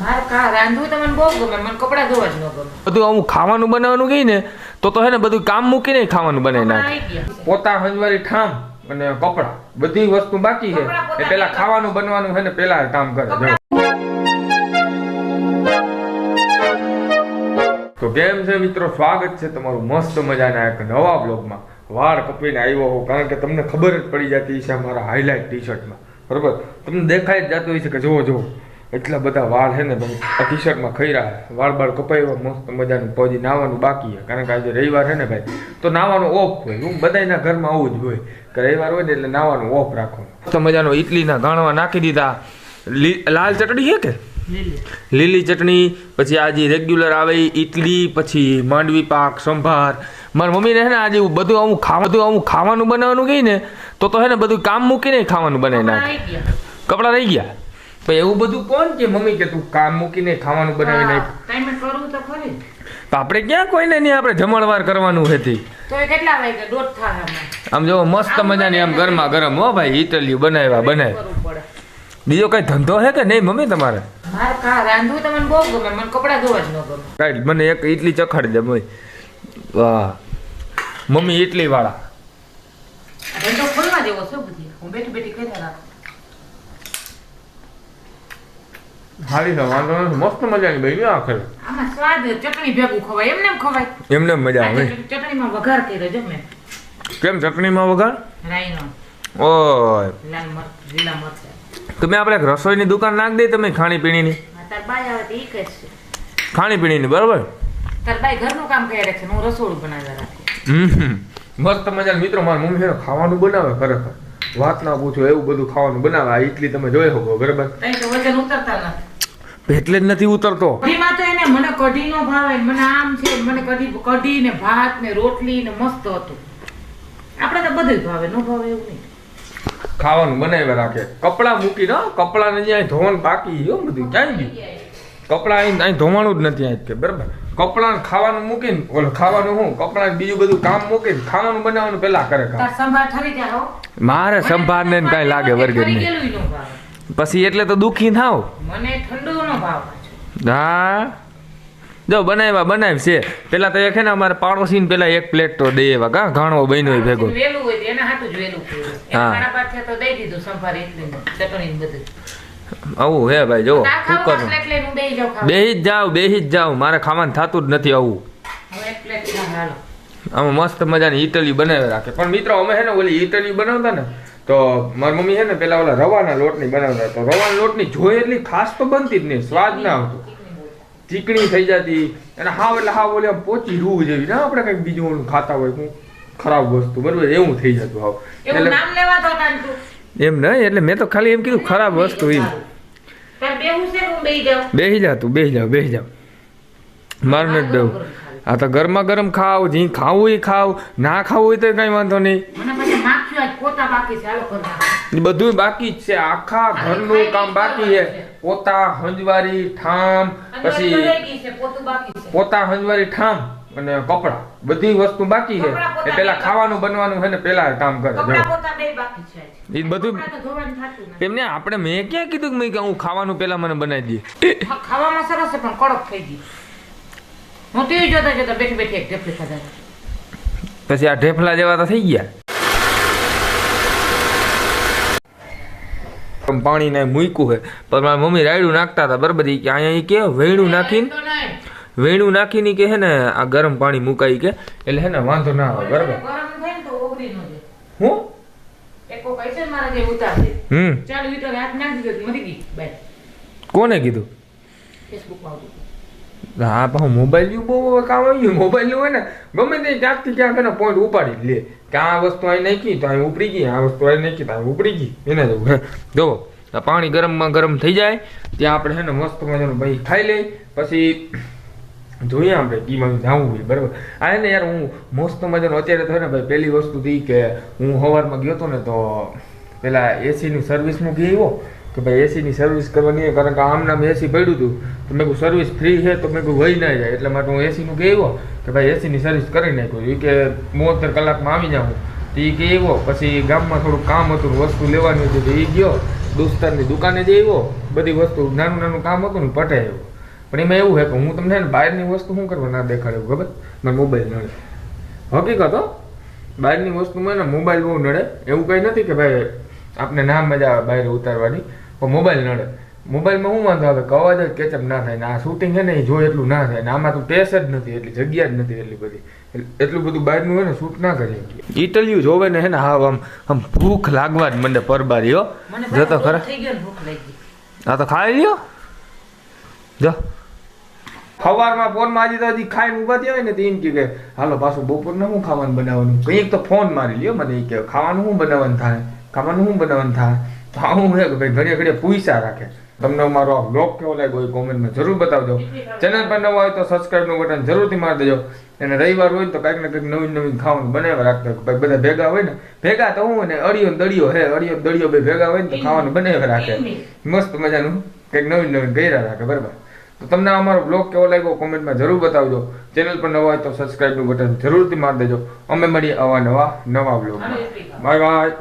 મારે કા રાંધવું તો બહુ ગમે મને કપડાં ધોવા જ ન ગમે. બધું અમુક ખાવાનું બનાવવાનું કહીને તો તો હે ને બધું કામ મૂકીને ખાવાનું બનાવી નાખે. પોતા હંજવારી ઠામ અને કપડા બધી વસ્તુ બાકી છે. એ પેલા ખાવાનું બનવાનું છે ને પેલા કામ કરે. તો કેમ છે મિત્રો? સ્વાગત છે તમારું મસ્ત મજાના એક નવા બ્લોગમાં વાળ કપીને આવ્યો હોઉં કારણ કે તમને ખબર જ પડી જતી છે અમારા હાઇલાઇટ ટી શર્ટમાં બરોબર? તમને દેખાય જ જતું હોય છે કે જુઓ જુઓ. એટલા બધા વાળ છે ને ભાઈ આ ટી શર્ટમાં ખૈરા વાળ બાળ કપાયો મસ્ત મજાનું પહોંચી નાવાનું બાકી છે. કારણ કે આજે રવિવાર છે ને ભાઈ તો નાવાનું ઓફ હોય. હું બધાના ઘરમાં આવું જ હોય કે રવિવાર હોય ને એટલે નાવાનું ઓફ રાખવાનું. મસ્ત મજાનો ઇડલીના ગાણવા નાખી દીધા. લાલ ચટણી છે કે? લીલી ચટણી પછી આજે રેગ્યુલર આવે ઇડલી પછી માંડવી પાક સંભાર. મારી મમ્મીને છે ને આજે બધું અમુક ખાવા બધું અમુક ખાવાનું બનાવવાનું કહી ને તો તો હે ને બધું કામ મૂકીને ખાવાનું બનાવી નાખે. કપડાં રહી ગયા? તો એવું બધું કોણ કે મમ્મી કે તું કામ મૂકીને ખાવાનું બનાવી નાખ ટાઈમે કરવું તો ખરી. આપણે ક્યાં કોઈને નહીં આપણે જમણવાર કરવાનું હતી. તો એ કેટલા વાગે દોઢ થાય આમ? જો મસ્ત મજાની આમ ગરમા ગરમ હો ભાઈ ઇટલી બનાવ્યા બનાવ્યા બીજો કઈ ધંધો હે કે નહીં મમ્મી તમારે? રાંધવું તમને મને બહુ ગમે મને કપડાં ધોવા જ ન ગમે. કાઈ મને એક ઇટલી ચખાડી દે મમ્મી. વાહ. મમ્મી ઇટલી વાળા ધંધો ખોલવા દેવો છે બધી. હું બેઠી બેઠી કર્યા રાખું. હારી તો વાંધો નથી. મસ્ત મજાની બની આખરે આમાં સ્વાદ ચટણી ભેગું ખવાય. એમને ખવાય? એમને મજા આવે. આ ચટણીમાં વઘાર કર્યો જો મેં. કેમ ચટણીમાં વઘાર? રાઈનો ઓય. લાલ મરચ લીલા મરચ. તમે આપણે એક રસોઈની દુકાન નાખ દે તમે ખાણીપીણીની. પીણીની તાર બાઈ આવે તો ઈ ખાણી ખાણીપીણીની બરાબર? તાર બાઈ ઘરનું કામ કરે છે હું રસોડું બનાવી રાખું. હમ. મસ્ત મજાની મિત્રો મારા મમ્મી છે ખાવાનું બનાવે ખરેખર. વાત ના પૂછો એવું બધું ખાવાનું બનાવે. આ ઇટલી તમે જોઈ શકો બરાબર તઈ તો વજન ઉતરતા નથી એટલે જ નથી ઉતરતો. કઢીમાં તો એને મને કઢી નો ભાવે મને આમ છે મને કઢી કઢી ને ભાત ને રોટલી ને મસ્ત હતું. આપણે તો બધું ભાવે નો ભાવે એવું નહીં. ખાવાનું બનાવ્યા રાખે. કપડાં મૂકીને હો, કપડાને જ્યાં ધોવાનું બાકી હો બધું ક્યાંય ગયું. કપડાં અહીં અહીં ધોવાનું જ નથી અહીં કે બરાબર? કપડાં ખાવાનું મૂકીને ઓલું ખાવાનું હું કપડાં બીજું બધું કામ મૂકીને ખાવાનું બનાવવાનું પેલા કરે મારે સંભાળને ને કઈ લાગે વર્ગે પછી એટલે તો દુખી થાવ. મને ઠંડુ નો ભાવ હા. જો બનાવ્યા બનાવ છે. પેલા તો એક ને અમારે પાડોશી ને પેલા એક પ્લેટ તો દે એવા. કા ઘાણો બન્યો હોય ભેગો. વેલું હોય એના હાટું જ વેલું હા. ખાડા તો દઈ દીધું સંભાર એટલી ચટણી બધું. આવું હે ભાઈ જો કુકર બેહી જ જાવ બેહી જ જાવ. મારે ખાવાનું થતું જ નથી આવું. આમાં મસ્ત મજાની ઇટલી બનાવી રાખે. પણ મિત્રો અમે હે ને ઓલી ઇટલી બનાવતા ને તો મારી મમ્મી છે ને પેલા ઓલા રવાના લોટની બનાવતા તો રવાના લોટની જોઈ એટલી ખાસ તો બનતી જ નહીં સ્વાદ ના આવતો. ચીકણી થઈ જતી. અને હાવ એટલે હાવ ઓલી આમ પોચી રૂ જેવી ના આપણે કંઈક બીજું ઓલું ખાતા હોય હું ખરાબ વસ્તુ બરોબર એવું થઈ જતું હાવ. એટલે એમ નહીં એટલે મેં તો ખાલી એમ કીધું ખરાબ વસ્તુ એમ. બેસી જા તું બેસી જાવ બેસી જાવ મારું નથી દેવું આ તો ગરમા ગરમ ખાવ જી ખાવું એ ખાવ ના ખાવું હોય તો કઈ વાંધો નહીં મને પછી માખ્યું આજ પોતા બાકી છે હાલો કર બધું બાકી જ છે. આખા ઘરનું કામ બાકી છે. પોતા હંજવારી ઠામ પછી પોતું હંજવારી ઠામ અને કપડા. બધી વસ્તુ બાકી છે. એ પેલા ખાવાનું બનવાનું છે ને પેલા કામ કરે. એ બધું તો. એમને આપણે મેં ક્યાં કીધું કે મેં કે હું ખાવાનું પેલા મને બનાવી દઈએ ખાવામાં સરસ છે પણ કડક થઈ ગઈ. હું ટીવી જોતા જોતા બેઠી બેઠી એક ઢેફલી ખાધા પછી આ ઢેફલા જેવા તો થઈ ગયા. પાણી ને મૂક્યું હે પણ મારી મમ્મી રાયડું નાખતા હતા બરાબર કે અહીંયા કે વેણું નાખીને વેણું નાખીને કે હે ને આ ગરમ પાણી મુકાઈ કે એટલે હે ને વાંધો ના આવે બરાબર. હું. હમ. કોને કીધું? ફેસબુકમાં. હા પણ મોબાઈલનું બહુ કામ આવ્યું મોબાઈલનું હોય ને, ગમે તે ક્યાંકથી ક્યાંક એનો પોઈન્ટ ઉપાડી લે. કે આ વસ્તુ અહીં નાખી, તો અહીં ઉપડી ગઈ, આ વસ્તુ અહીં નાખી, તો અહીં ઉપડી ગઈ. એને જવું જો, આ પાણી ગરમમાં ગરમ થઈ જાય, ત્યાં આપણે છે ને મસ્ત મજાનું ભાઈ ખાઈ લઈ, પછી જોઈએ આપણે કીમાં જવું હોય, બરાબર? આ એને યાર, હું મસ્ત મજાનું અત્યારે તો ને ભાઈ પહેલી વસ્તુ હતી કે હું સવારમાં ગયો હતો ને તો પેલા એસીની સર્વિસ મૂકી આવ્યો. કે ભાઈ એસીની સર્વિસ કરવાની કારણ કે આમ નામ એસી પડ્યું હતું, તો મેં કહું સર્વિસ ફ્રી છે? તો મેં કહું વહી ના જાય. એટલે માટે હું એસીનું કહેવો કે ભાઈ એસીની સર્વિસ કરી નાખ્યું. એ કે મોતેર કલાકમાં આવી જાઉં. તો એ કે આવ્યો પછી ગામમાં થોડું કામ હતું વસ્તુ લેવાની હતી, તો એ ગયો. દોસ્તારની દુકાને જ આવ્યો. બધી વસ્તુ, નાનું નાનું કામ હતું ને પટે આવ્યો પણ એમાં એવું છે કે હું તમને બહારની વસ્તુ શું કરવા ના દેખાડ્યું, ખબર? મને મોબાઈલ નડે. હકીકત હો? બહારની વસ્તુમાં ને મોબાઈલ બહુ નડે. એવું કંઈ નથી કે ભાઈ આપને ના મજા આવે બહાર ઉતારવાની. પણ મોબાઈલ નડે. મોબાઈલમાં શું વાંધો આવે? કવાજ જ કેચઅપ ના થાય ને આ શૂટિંગ છે ને એ જો એટલું ના થાય ને આમાં તો પેસ જ નથી એટલી જગ્યા જ નથી એટલી બધી. એટલું બધું બહારનું હોય ને શૂટ ના કરી ઇટલિયું જોવે ને હે ને હા આમ આમ ભૂખ લાગવા જ મંડે પરબારી હો. મને જો તો ખરા. થઈ ગયો ને ભૂખ આ તો ખાઈ લ્યો. જો. સવારમાં ફોનમાં આજે તો હજી ખાઈને ઊભા થયા હોય ને તો એમ કે હાલો પાછું બપોરને શું ખાવાનું બનાવવાનું? કંઈક તો ફોન મારી લ્યો મને એ કે ખાવાનું શું બનાવવાનું થાય ખાવાનું શું બનાવવાનું થાય આવું હે કે ભાઈ ઘડીએ ઘડીએ પૂછ્યા રાખે. તમને મારો આ બ્લોગ કેવો લાગ્યો એ કોમેન્ટમાં જરૂર બતાવજો. ચેનલ પર નવા હોય તો સબસ્ક્રાઇબનું બટન જરૂરથી મારી દેજો. અને રવિવાર હોય તો કંઈક ને કંઈક નવીન નવીન ખાવાનું બનાવ્યા રાખતા ભાઈ બધા ભેગા હોય ને ભેગા તો હું ને અડિયો દળિયો હે અડિયો દળિયો બે ભેગા હોય ને તો ખાવાનું બનાવ્યા રાખે. મસ્ત મજાનું. કંઈક નવીન નવીન ગયરા રાખે બરાબર. તો તમને અમારો બ્લોગ કેવો લાગ્યો કોમેન્ટમાં જરૂર બતાવજો. ચેનલ પર નવા હોય તો સબસ્ક્રાઇબનું બટન જરૂરથી મારી દેજો. અમે મળીએ આવા નવા નવા બ્લોગમાં બાય બાય